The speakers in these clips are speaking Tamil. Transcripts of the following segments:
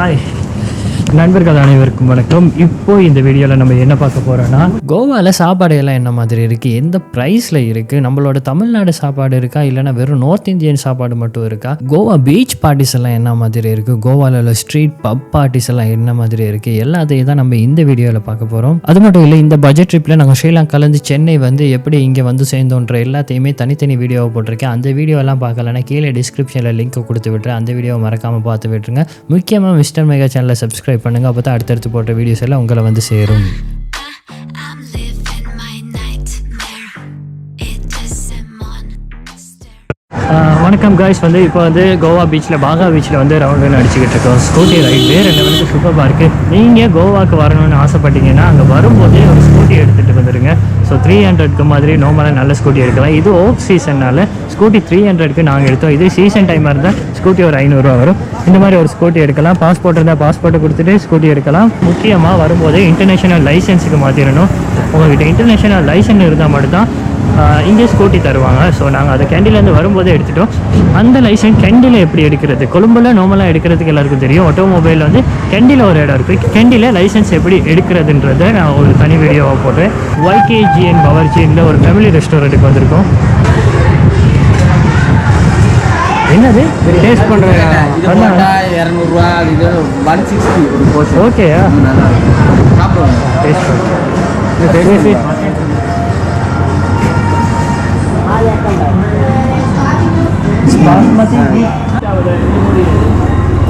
Hi. நண்பர்கள் அனைவருக்கும் வணக்கம். இப்போ இந்த வீடியோவில் நம்ம என்ன பார்க்க போகிறோன்னா கோவாவில் சாப்பாடு எல்லாம் என்ன மாதிரி இருக்குது எந்த ப்ரைஸில் இருக்குது நம்மளோட தமிழ்நாடு சாப்பாடு இருக்கா? இல்லைன்னா வெறும் நார்த் இந்தியன் சாப்பாடு மட்டும் இருக்கா? கோவா பீச் பார்ட்டிஸ் எல்லாம் என்ன மாதிரி இருக்குது கோவாவில் உள்ள ஸ்ட்ரீட் பப் பார்ட்டிஸ் எல்லாம் என்ன மாதிரி இருக்குது எல்லாத்தையும் தான் நம்ம இந்த வீடியோவில் பார்க்க போகிறோம் அது மட்டும் இல்லை இந்த பட்ஜெட் ட்ரிப்பில் நாங்கள் ஸ்ரீலங்காலேருந்து சென்னை வந்து எப்படி இங்கே வந்து சேர்ந்தோன்ற எல்லாத்தையுமே தனித்தனி வீடியோவை போட்டிருக்கேன். அந்த வீடியோலாம் பார்க்கலன்னா கீழே டிஸ்கிரிப்ஷனில் லிங்க் கொடுத்து விட்டுறேன். அந்த வீடியோவை மறக்காமல் பார்த்து விட்டுருங்க. முக்கியமாக மிஸ்டர் மெகா சேனலை சப்ஸ்கிரைப் பண்ணுங்கள் அப்போ தான் அடுத்தடுத்து போட்ட வீடியோஸ் எல்லாம் உங்களை வந்து சேரும். வணக்கம் காய்ஸ் வந்து இப்போ வந்து கோவா பீச்சில் பாகா பீச்சில் வந்து ரவுண்டு அடிச்சுக்கிட்டு இருக்கோம். ஸ்கூட்டி ரைட் வேறு லெவலுக்கு சூப்பராக இருக்குது நீங்கள் வரணும்னு ஆசைப்பட்டீங்கன்னா அங்கே வரும்போதே ஒரு ஸ்கூட்டி எடுத்துகிட்டு ஸோ த்ரீ ஹண்ட்ரட்க்கு மாதிரி நார்மலாக நல்ல ஸ்கூட்டி எடுக்கலாம். இது ஓக் சீசன்னால் ஸ்கூட்டி த்ரீ ஹண்ட்ரட்க்கு நாங்கள் எடுத்தோம். இது சீசன் டைமாக இருந்தால் ஸ்கூட்டி ஒரு ஐநூறுரூவா வரும். இந்த மாதிரி ஒரு ஸ்கூட்டி எடுக்கலாம். பாஸ்போர்ட் இருந்தால் பாஸ்போர்ட்டை கொடுத்துட்டு ஸ்கூட்டி எடுக்கலாம். முக்கியமாக வரும்போது இன்டர்நேஷனல் லைசன்ஸுக்கு மாற்றிடணும் உங்கள்கிட்ட இன்டர்நேஷனல் லைசன்ஸ் இருந்தால் மட்டும்தான் இங்கே ஸ்கூட்டி தருவாங்க. ஸோ நாங்கள் அதை கேண்டிலேருந்து வரும்போதே எடுத்துட்டோம். அந்த லைசன்ஸ் கெண்டியில் எப்படி எடுக்கிறது? கொழும்புல நார்மலாக எடுக்கிறதுக்கு எல்லாருக்கும் தெரியும். ஆட்டோமொபைல் வந்து கெண்டியில் ஒரு இடம் இருக்குது கெண்டியில் லைசன்ஸ் எப்படி எடுக்கிறதுன்றதை நான் ஒரு தனி வீடியோவாக போடுறேன். ஒய்கேஜிஎன் பவர்ஜியில் ஒரு ஃபேமிலி ரெஸ்டாரண்ட்டுக்கு வந்திருக்கோம். என்னது? டேஸ்ட் பண்ணுறேன் இரநூறுவா இது ஒன் சிக்ஸ்டி சாப்பிடுவாங்க. டேஸ்ட் பண்ணுறேன்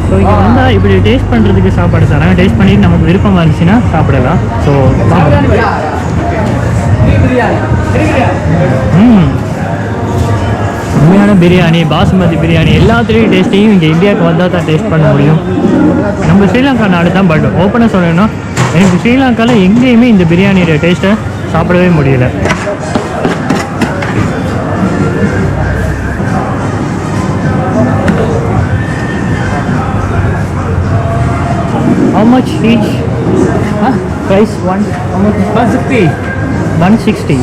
ஸோ இங்கே வந்தால் இப்படி டேஸ்ட் பண்ணுறதுக்கு சாப்பாடு தராங்க டேஸ்ட் பண்ணிட்டு நமக்கு விருப்பமாக இருந்துச்சுன்னா சாப்பிடலாம். ஸோ ம் உண்மையான பிரியாணி பாசுமதி பிரியாணி எல்லாத்துலேயும் டேஸ்ட்டையும் இங்கே இந்தியாவுக்கு வந்தால் தான் டேஸ்ட் பண்ண முடியும். நம்ம ஸ்ரீலங்கா நாடு தான் பட் ஓப்பனாக சொல்லணும்னா எனக்கு ஸ்ரீலங்காவில் எங்கேயுமே இந்த பிரியாணியோட டேஸ்ட்டை சாப்பிடவே முடியல. Much each? Huh? Price one? How much? 160. 160.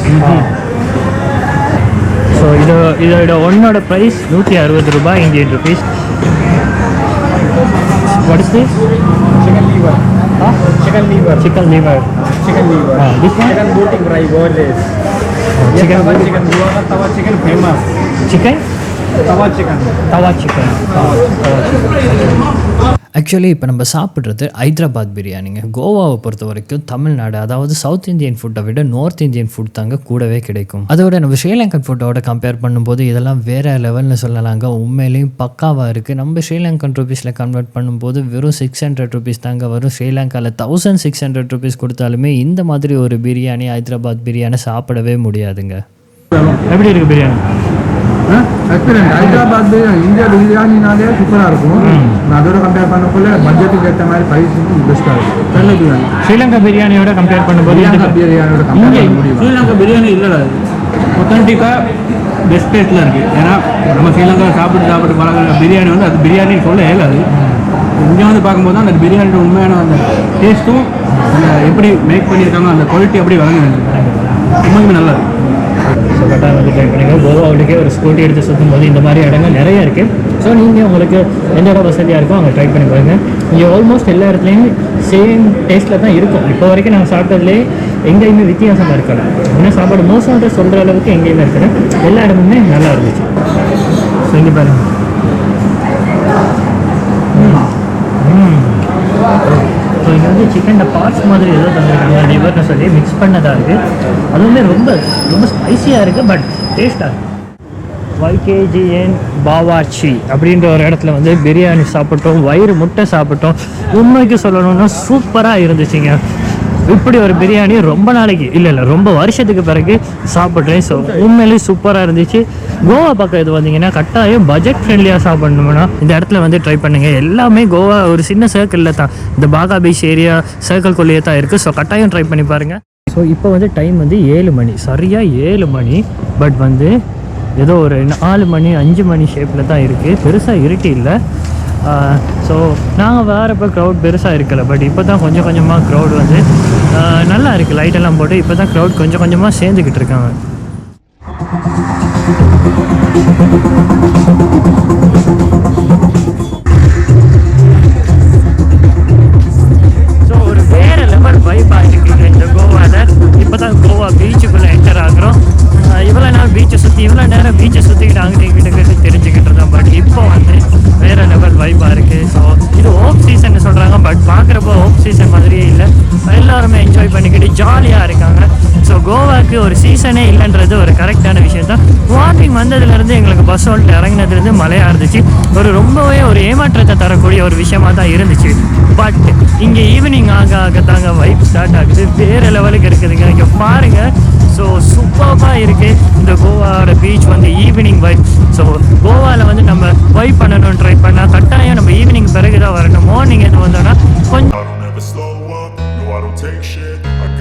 So இது இதோட ஒன்னோட ப்ரைஸ் நூற்றி அறுபது ரூபாய் Indian rupees what is this chicken liver chicken liver chicken liver chicken liver Ah, this one? chicken booting fry boneless Chicken tawa booty. chicken dua kan tawa chicken famous chicken tawa chicken tawa chicken tawa chicken actually இப்போ நம்ம சாப்பிட்றது ஹைதராபாத் பிரியாணிங்க. கோவாவை பொறுத்த வரைக்கும் தமிழ்நாடு அதாவது சவுத் இந்தியன் ஃபுட்டை விட நார்த் இந்தியன் ஃபுட் தாங்க கூடவே கிடைக்கும். அதோட நம்ம ஸ்ரீலங்கன் ஃபுட்டோட கம்பேர் பண்ணும்போது இதெல்லாம் வேற லெவல்னு சொல்லலாங்க. உண்மையிலையும் பக்காவாக இருக்குது நம்ம ஸ்ரீலங்கன் ருபீஸில் கன்வெர்ட் பண்ணும்போது வெறும் சிக்ஸ் ஹண்ட்ரட் ருபீஸ் தாங்க வரும். ஸ்ரீலங்காவில் தௌசண்ட் சிக்ஸ் ஹண்ட்ரட் ருபீஸ் கொடுத்தாலுமே இந்த மாதிரி ஒரு பிரியாணி ஹைதராபாத் பிரியாணி சாப்பிடவே முடியாதுங்க. எப்படி இருக்குது பிரியாணி? எக்ஸலண்ட் ஹைதராபாத் இந்தியா பிரியாணினாலே சூப்பராக இருக்கும். அதோட கம்பேர் பண்ணக்குள்ள பட்ஜெட்டுக்கு ஏற்ற மாதிரி ப்ரைஸ் பெஸ்ட்டாக இருக்கும். நல்ல பிரியாணி. ஸ்ரீலங்கா பிரியாணியோட கம்பேர் பண்ணும்போது பிரியாணி இது- பிரியாணியோட கம்பேர் பண்ண முடியும்? ஸ்ரீலங்கா பிரியாணி இல்லைடா ஒத்தன்டிக்காக பெஸ்ட் டேஸ்ட்டில் இருக்குது ஏன்னா நம்ம ஸ்ரீலங்கா சாப்பிட்டு சாப்பிட்டு பழகிற பிரியாணி வந்து அது பிரியாணின்னு சொல்ல இயலாது. இங்கே வந்து பார்க்கும்போது தான் அந்த பிரியாணியோட உண்மையான அந்த டேஸ்ட்டும் அந்த எப்படி மேக் பண்ணியிருக்காங்க அந்த குவாலிட்டி அப்படி வழங்கி உண்மையுமே நல்லா இருக்கு. ஸோ கட்டாயம் வந்து ட்ரை பண்ணுங்க கோவாவுக்கே ஒரு ஸ்கூட்டி எடுத்து சுற்றும் போது இந்த மாதிரி இடங்கள் நிறைய இருக்குது ஸோ நீங்கள் உங்களுக்கு எந்த இடம் வசதியாக இருக்கோ அங்கே ட்ரை பண்ணி பாருங்கள் இங்கே ஆல்மோஸ்ட் எல்லா இடத்துலையும் சேம் டேஸ்ட்டில் தான் இருக்கும். இப்போ வரைக்கும் நாங்கள் சாப்பிட்டதுலேயே எங்கேயுமே வித்தியாசமாக இருக்கல. இன்னும் சாப்பாடு மோசம்ன்ற சொல்கிற அளவுக்கு எங்கேயுமே இருக்கல. எல்லா இடமுமே நல்லா இருந்துச்சு. ஸோ இங்கே பாருங்க. ஸோ இங்கே வந்து சிக்கனில் பார்ட்ஸ் மாதிரி ஏதோ தந்துருக்காங்க. லிவர்னு சொல்லி மிக்ஸ் பண்ணதாக இருக்குது அதுவுமே ரொம்ப ரொம்ப ஸ்பைசியாக இருக்குது பட் டேஸ்ட்டாக இருக்குது ஒய்கேஜிஎன் பாவாச்சி அப்படின்ற ஒரு இடத்துல வந்து பிரியாணி சாப்பிட்டோம் வயிறு முட்டை சாப்பிட்டோம். உண்மைக்கு சொல்லணும்னா சூப்பராக இருந்துச்சுங்க. இப்படி ஒரு பிரியாணி ரொம்ப நாளைக்கு இல்லை இல்லை ரொம்ப வருஷத்துக்கு பிறகு சாப்பிட்றேன். ஸோ உண்மையிலேயே சூப்பராக இருந்துச்சு. கோவா பக்கம் இது வந்தீங்கன்னா கட்டாயம் பட்ஜெட் ஃப்ரெண்ட்லியாக சாப்பிடணும்னா இந்த இடத்துல வந்து ட்ரை பண்ணுங்கள் எல்லாமே கோவா ஒரு சின்ன சர்க்கிளில் தான். இந்த பாகா பீச் ஏரியா சர்க்கிள்குள்ளேயே தான் இருக்குது ஸோ கட்டாயம் ட்ரை பண்ணி பாருங்கள் ஸோ இப்போ வந்து டைம் வந்து ஏழு மணி. சரியாக ஏழு மணி. பட் வந்து ஏதோ ஒரு நாலு மணி அஞ்சு மணி ஷேப்பில் தான் இருக்குது பெருசாக இருட்டி இல்லை. ஸோ நாங்கள் வேறப்போ க்ரௌட் பெருசாக இருக்கல பட் இப்போ தான் கொஞ்சம் கொஞ்சமாக க்ரௌட் வந்து நல்லா இருக்குது லைட்டெல்லாம் போட்டு இப்போ தான் க்ரௌட் கொஞ்சம் கொஞ்சமாக சேர்ந்துக்கிட்டு இருக்காங்க. ஜாலியாக இருக்காங்க. ஸோ கோவாக்கு ஒரு சீசனே இல்லைன்றது ஒரு கரெக்டான விஷயம் தான் வார்னிங் வந்ததுலேருந்து எங்களுக்கு பஸ் ஹோல்ட் இறங்கினதுலேருந்து மழையாக இருந்துச்சு. ஒரு ரொம்பவே ஒரு ஏமாற்றத்தை தரக்கூடிய ஒரு விஷயமாக தான் இருந்துச்சு. பட் இங்கே ஈவினிங் ஆக ஆக தாங்க வைப் ஸ்டார்ட் ஆகுது. வேறு லெவலுக்கு இருக்குதுங்க. இங்கே பாருங்கள் ஸோ சூப்பராக இருக்குது இந்த கோவாவோட பீச் வந்து ஈவினிங் வைப் ஸோ கோவாவில் வந்து நம்ம வைப் பண்ணணும்னு ட்ரை பண்ணால் கட்டாயம் நம்ம ஈவினிங் பிறகு தான் வரணும். மார்னிங் எது வந்தோன்னா கொஞ்சம்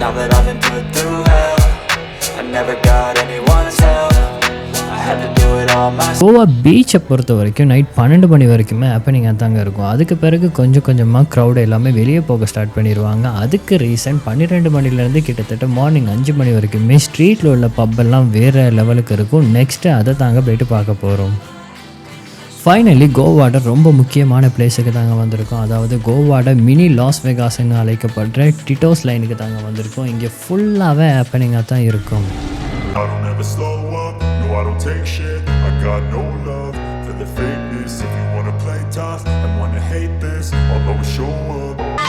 now that I've been put through hell I never got anyone's help. Goa பீச்சை பொறுத்த வரைக்கும் நைட் பன்னெண்டு மணி வரைக்குமே ஹேப்பனிங்காக தாங்க இருக்கும். அதுக்கு பிறகு கொஞ்சம் கொஞ்சமாக க்ரௌட் எல்லாமே வெளியே போக ஸ்டார்ட் பண்ணிடுவாங்க அதுக்கு ரீசன் பன்னிரெண்டு மணிலேருந்து கிட்டத்தட்ட மார்னிங் அஞ்சு மணி வரைக்குமே ஸ்ட்ரீட்டில் உள்ள பப் எல்லாம் வேறு லெவலுக்கு இருக்கும். நெக்ஸ்ட்டு அதை தாங்க போயிட்டு பார்க்க போகிறோம் ஃபைனலி கோவாட ரொம்ப முக்கியமான பிளேஸுக்கு தாங்க வந்திருக்கோம் அதாவது கோவாட மினி லாஸ் வெகாஸ்ன்னு அழைக்கப்படுற டிட்டோஸ் லைனுக்கு தாங்க வந்திருக்கோம் இங்கே ஃபுல்லாகவே ஹேப்பனிங்காக தான் இருக்கும் If you wanna show up.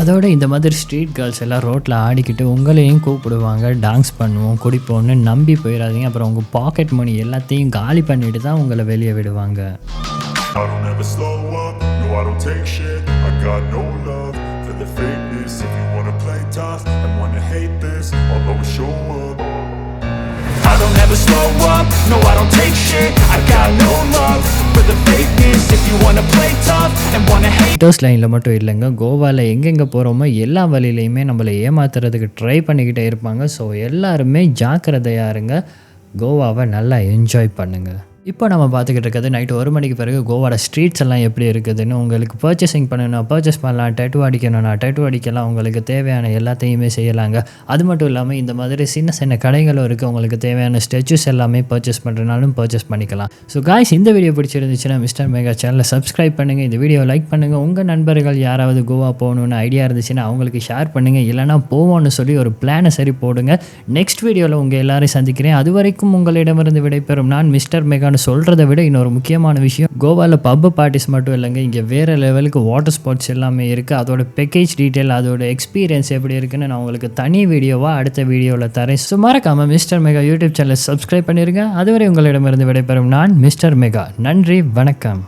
அதோட இந்த மாதிரி ஸ்ட்ரீட் கேர்ள்ஸ் எல்லாம் ரோட்டில் ஆடிக்கிட்டு உங்களையும் கூப்பிடுவாங்க டான்ஸ் பண்ணுவோம் குடிப்போம்னு நம்பி போயிடாதீங்க அப்புறம் உங்கள் பாக்கெட் மணி எல்லாத்தையும் காலி பண்ணிட்டு தான் உங்களை வெளியே விடுவாங்க I don't ever slow up, no I don't take shit I got no love for the fakeness If you wanna play tough and wanna hate this I'll always show up I don't ever slow up, no I don't take shit I got no love for லைனில் மட்டும் இல்லைங்க. கோவாவில் எங்கெங்கே போகிறோமோ எல்லா வழியிலையுமே நம்மளை ஏமாத்துறதுக்கு ட்ரை பண்ணிக்கிட்டே இருப்பாங்க. ஸோ எல்லாருமே ஜாக்கிரதையாக இருங்க. கோவாவை நல்லா என்ஜாய் பண்ணுங்கள் இப்போ நம்ம பார்த்துக்கிட்டு இருக்கிறது நைட்டு ஒரு மணிக்கு பிறகு கோவாட ஸ்ட்ரீட்ஸ் எல்லாம் எப்படி இருக்குதுன்னு உங்களுக்கு பர்ச்சேசிங் பண்ணணும்னா பர்ச்சேஸ் பண்ணலாம் டேட்டு அடிக்கணும்னா டேட்டு அடிக்கலாம் உங்களுக்கு தேவையான எல்லாத்தையுமே செய்யலாங்க. அது மட்டும் இல்லாமல் இந்த மாதிரி சின்ன சின்ன கடைகளும் இருக்குது உங்களுக்கு தேவையான ஸ்டெச்சுஸ் எல்லாமே பர்ச்சேஸ் பண்ணுறனாலும் பர்ச்சேஸ் பண்ணிக்கலாம். ஸோ காய்ஸ் இந்த வீடியோ பிடிச்சிருந்துச்சுன்னா மிஸ்டர் மேகா சேனலை சப்ஸ்கிரைப் பண்ணுங்கள் இந்த வீடியோ லைக் பண்ணுங்கள் உங்கள் நண்பர்கள் யாராவது கோவா போகணுன்னு ஐடியா இருந்துச்சுன்னா அவங்களுக்கு ஷேர் பண்ணுங்கள் இல்லைனா போவோம்னு சொல்லி ஒரு பிளானை சரி போடுங்க. நெக்ஸ்ட் வீடியோவில் உங்கள் எல்லாரையும் சந்திக்கிறேன். அது வரைக்கும் உங்களிடமிருந்து விடைபெறும் நான் மிஸ்டர் மெகான்னு சொல்கிறத விட இன்னொரு முக்கியமான விஷயம் கோவாவில் பப்பு பார்ட்டிஸ் மட்டும் இல்லைங்க இங்கே வேறு லெவலுக்கு வாட்டர் ஸ்பாட்ஸ் எல்லாமே இருக்குது அதோட பேக்கேஜ் டீட்டெயில் அதோட எக்ஸ்பீரியன்ஸ் எப்படி இருக்குன்னு நான் உங்களுக்கு தனி வீடியோவாக அடுத்த வீடியோவில் தரேன். ஸோ மறக்காமல் மிஸ்டர் மெகா யூடியூப் சேனலை சப்ஸ்கிரைப் பண்ணியிருக்கேன் அதுவரை உங்களிடமிருந்து விடைபெறும் நான் மிஸ்டர் மெகா நன்றி வணக்கம்.